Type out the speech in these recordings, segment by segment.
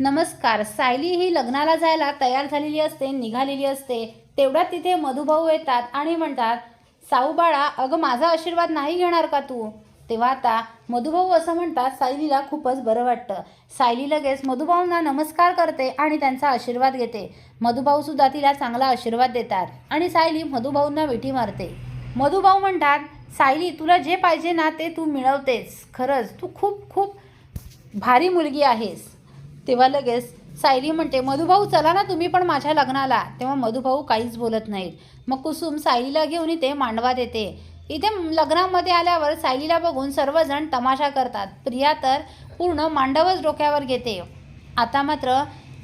नमस्कार सायली ही लग्नाला जायला तयार झालेली असते निघालेली असते. तेवढ्यात तिथे मधुभाऊ येतात आणि म्हणतात साऊबाळा अगं माझा आशीर्वाद नाही घेणार का तू? तेव्हा आता मधुभाऊ असं म्हणतात सायलीला खूपच बरं वाटतं. सायली लगेच मधुभाऊंना नमस्कार करते आणि त्यांचा आशीर्वाद घेते. मधुभाऊसुद्धा तिला चांगला आशीर्वाद देतात आणि सायली मधुभाऊंना विठी मारते. मधुभाऊ म्हणतात सायली तुला जे पाहिजे ना ते तू मिळवतेस. खरंच तू खूप खूप भारी मुलगी आहेस. तेव्हा लगेच सायली म्हणते मधुभाऊ चला ना तुम्ही पण माझ्या लग्नाला. तेव्हा मधुभाऊ काहीच बोलत नाहीत. मग कुसुम सायलीला घेऊन इथे मांडवात येते. इथे लग्नामध्ये आल्यावर सायलीला बघून सर्वजण तमाशा करतात. प्रिया तर पूर्ण मांडवच डोक्यावर घेते. आता मात्र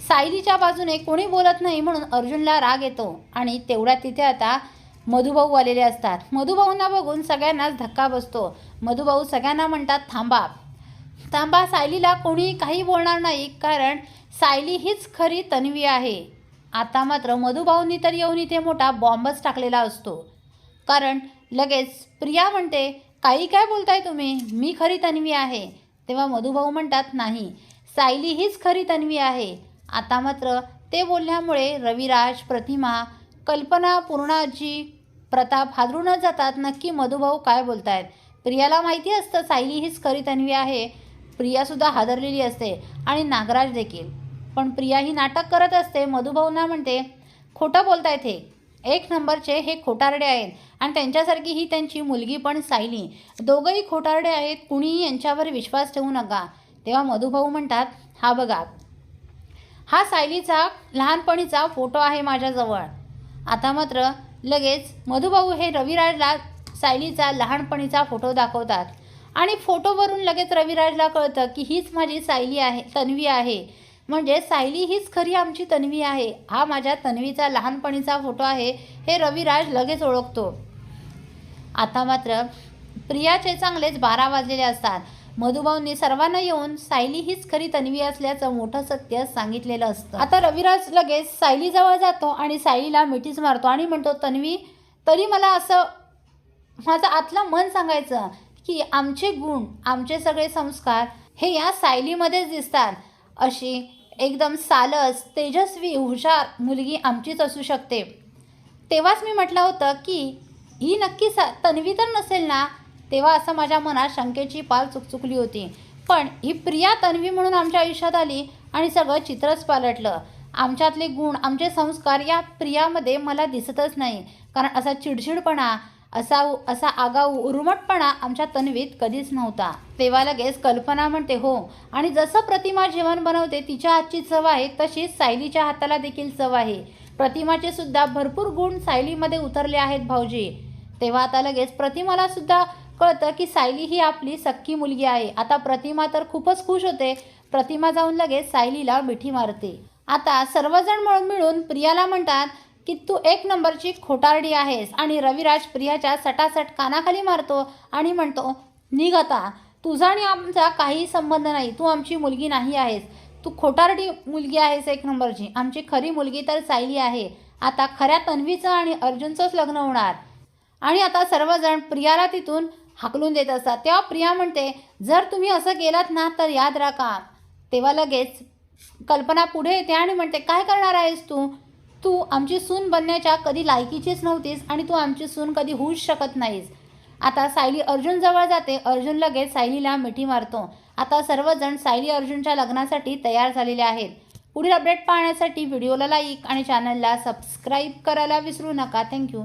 सायलीच्या बाजूने कोणी बोलत नाही म्हणून अर्जुनला राग येतो आणि तेवढ्या तिथे आता मधुभाऊ आलेले असतात. मधुभाऊंना बघून सगळ्यांनाच धक्का बसतो. मधुभाऊ सगळ्यांना म्हणतात थांबा थांबा सायलीला कोणी काही बोलणार नाही कारण सायली हीच खरी तन्वी आहे. आता मात्र मधुभाऊंनी तर येऊन इथे मोठा बॉम्बच टाकलेला असतो. कारण लगेच प्रिया म्हणते काही काय बोलताय तुम्ही? मी खरी तन्वी आहे. तेव्हा मधुभाऊ म्हणतात नाही सायली हीच खरी तन्वी आहे. आता मात्र ते बोलल्यामुळे रविराज प्रतिमा कल्पना पूर्णाजी प्रताप हादरूनच जातात. नक्की मधुभाऊ काय बोलतायत? प्रियाला माहिती असतं सायली हीच खरी तन्वी आहे. प्रियासुद्धा हादरलेली असते आणि नागराज देखील. पण प्रिया ही नाटक करत असते मधुभाऊंना म्हणते खोटं बोलतायत हे एक नंबरचे हे खोटारडे आहेत आणि त्यांच्यासारखी ही त्यांची मुलगी पण सायली. दोघंही खोटारडे आहेत कुणीही यांच्यावर विश्वास ठेवू नका. तेव्हा मधुभाऊ म्हणतात हा बघा हा सायलीचा लहानपणीचा फोटो आहे माझ्याजवळ. आता मात्र लगेच मधुभाऊ हे रविराजला सायलीचा लहानपणीचा फोटो दाखवतात. आणि फोटोवरून लगेच रविराजला कळतं की हीच माझी सायली आहे तन्वी आहे. म्हणजे सायली हीच खरी आमची तन्वी आहे. हा माझ्या तन्वीचा लहानपणीचा फोटो आहे हे रविराज लगेच ओळखतो. आता मात्र प्रियाचे चांगलेच बारा वाजलेले असतात. मधुभाऊंनी सर्वांना येऊन सायली हीच खरी तन्वी असल्याचं मोठं सत्य सांगितलेलं असतं. आता रविराज लगेच सायलीजवळ जातो आणि सायलीला मिठीच मारतो आणि म्हणतो तन्वी तरी मला असं माझं आतलं मन सांगायचं की आमचे गुण आमचे सगळे संस्कार हे या सायलीमध्येच दिसतात. अशी एकदम सालस तेजस्वी हुशार मुलगी आमचीच असू शकते. तेव्हाच मी म्हटलं होतं की ही नक्की सा तन्वी तर नसेल ना? तेव्हा असं माझ्या मनात शंकेची पाल चुकचुकली होती. पण ही प्रिया तन्वी म्हणून आमच्या आयुष्यात आली आणि सगळं चित्रच पालटलं. आमच्यातले गुण आमचे संस्कार या प्रियामध्ये मला दिसतच नाही. कारण असा चिडचिडपणा असा असा आगाऊ उर्मटपणा आमच्या तन्वीत कधीच नव्हता. तेव्हा लगेच कल्पना म्हणते हो आणि जसं प्रतिमा जेवण बनवते तिच्या हातची चव आहे तशीच सायलीच्या हाताला देखील चव आहे. प्रतिमाचे सुद्धा भरपूर गुण सायलीमध्ये उतरले आहेत भाऊजी. तेव्हा आता लगेच प्रतिमाला सुद्धा कळतं की सायली ही आपली सख्खी मुलगी आहे. आता प्रतिमा तर खूपच खुश होते. प्रतिमा जाऊन लगेच सायलीला मिठी मारते. आता सर्वजण मिळून मिळून प्रियाला म्हणतात की तू एक नंबरची खोटारडी आहेस आणि रविराज प्रियाच्या सटासट कानाखाली मारतो आणि म्हणतो निघ आता. तुझा आणि आमचा काही संबंध नाही. तू आमची मुलगी नाही आहेस. तू खोटारडी मुलगी आहेस एक नंबरची. आमची खरी मुलगी तर सायली आहे. आता खऱ्या तन्वीचं आणि अर्जुनचंच लग्न होणार. आणि आता सर्वजण प्रियाला तिथून हाकलून देत असतात. तेव्हा प्रिया म्हणते जर तुम्ही असं केलात ना तर याद राखा तेव्हा लगेच कल्पना पुढे येते आणि म्हणते काय करणार आहेस तू? तू आमची सून बनण्याच्या कधी लायकीचीच नव्हतीस आणि तू आमची सून कधी होऊच शकत नाहीस. आता सायली अर्जुनजवळ जाते अर्जुन लगेच सायलीला मिठी मारतो. आता सर्वजण सायली अर्जुनच्या लग्नासाठी तयार झालेले आहेत. पुढील अपडेट पाहण्यासाठी व्हिडिओला लाईक आणि चॅनलला सबस्क्राईब करायला विसरू नका. थँक्यू